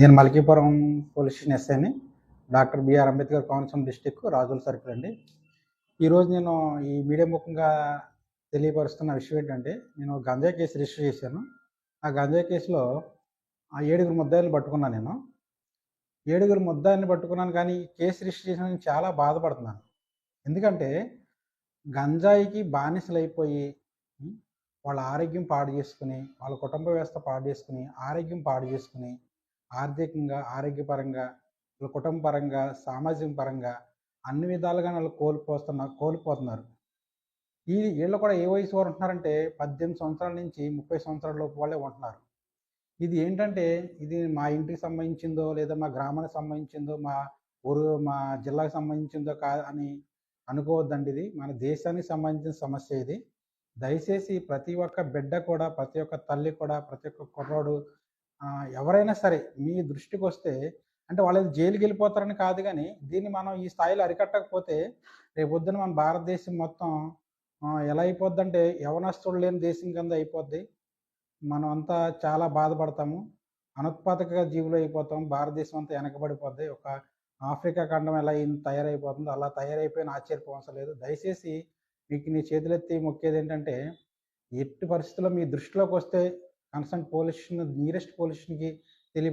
నేను Malkipuram police station ఎస్ఐని doctor B R Ambedkar Konaseema district రాజుల సర్కిల్ అండి. ఈరోజు నేను ఈ మీడియా ముఖంగా తెలియపరుస్తున్న విషయం ఏంటంటే నేను గంజాయి కేసు రిజిస్టర్ చేశాను. ఆ గంజాయి కేసులో ఆ ఏడుగురు ముద్దాయిలు పట్టుకున్నాను నేను. ఏడుగురు ముద్దాయిని పట్టుకున్నాను కానీ కేసు రిజిస్టర్ చేసిన నేను చాలా బాధపడుతున్నాను ఎందుకంటే గంజాయికి బానిసలు అయిపోయి వాళ్ళ ఆరోగ్యం పాడు చేసుకుని వాళ్ళ కుటుంబ వ్యవస్థ పాడు చేసుకుని ఆరోగ్యం పాడు చేసుకుని ఆర్థికంగా ఆరోగ్యపరంగా వాళ్ళ కుటుంబ పరంగా సామాజిక పరంగా అన్ని విధాలుగా వాళ్ళు కోల్పోతున్నారు కోల్పోతున్నారు. ఈ వీళ్ళు కూడా ఏ వయసు వారు ఉంటున్నారంటే పద్దెనిమిది సంవత్సరాల నుంచి ముప్పై సంవత్సరాల లోపు వాళ్ళే ఉంటున్నారు. ఇది ఏంటంటే ఇది మా ఇంటికి సంబంధించిందో లేదా మా గ్రామానికి సంబంధించిందో మా ఊరు మా జిల్లాకు సంబంధించిందో కా అని అనుకోవద్దండి ఇది. మన దేశానికి సంబంధించిన సమస్య ఇది. దయచేసి ప్రతి ఒక్క బిడ్డ కూడా ప్రతి ఒక్క తల్లి కూడా ప్రతి ఒక్క కుర్రాడు ఎవరైనా సరే మీ దృష్టికి వస్తే అంటే వాళ్ళు జైలుకి వెళ్ళిపోతారని కాదు కానీ దీన్ని మనం ఈ స్థాయిలో అరికట్టకపోతే రేపొద్దున మన భారతదేశం మొత్తం ఎలా అయిపోద్ది అంటే యవనస్తుడు లేని దేశం కింద అయిపోద్ది. మనం అంతా చాలా బాధపడతాము. అనుత్పాదక జీవులు అయిపోతాం. భారతదేశం అంతా వెనకబడిపోద్ది. ఒక ఆఫ్రికా ఖండం ఎలా తయారైపోతుందో అలా తయారైపోయిన ఆశ్చర్యపోవసం లేదు. దయచేసి మీకు నీ చేతులెత్తి మొక్కేది ఏంటంటే ఎట్టి పరిస్థితుల్లో మీ దృష్టిలోకి వస్తే కన్సర్న్ పోలీస్ నియరెస్ట్ పోలీస్కి తెలియ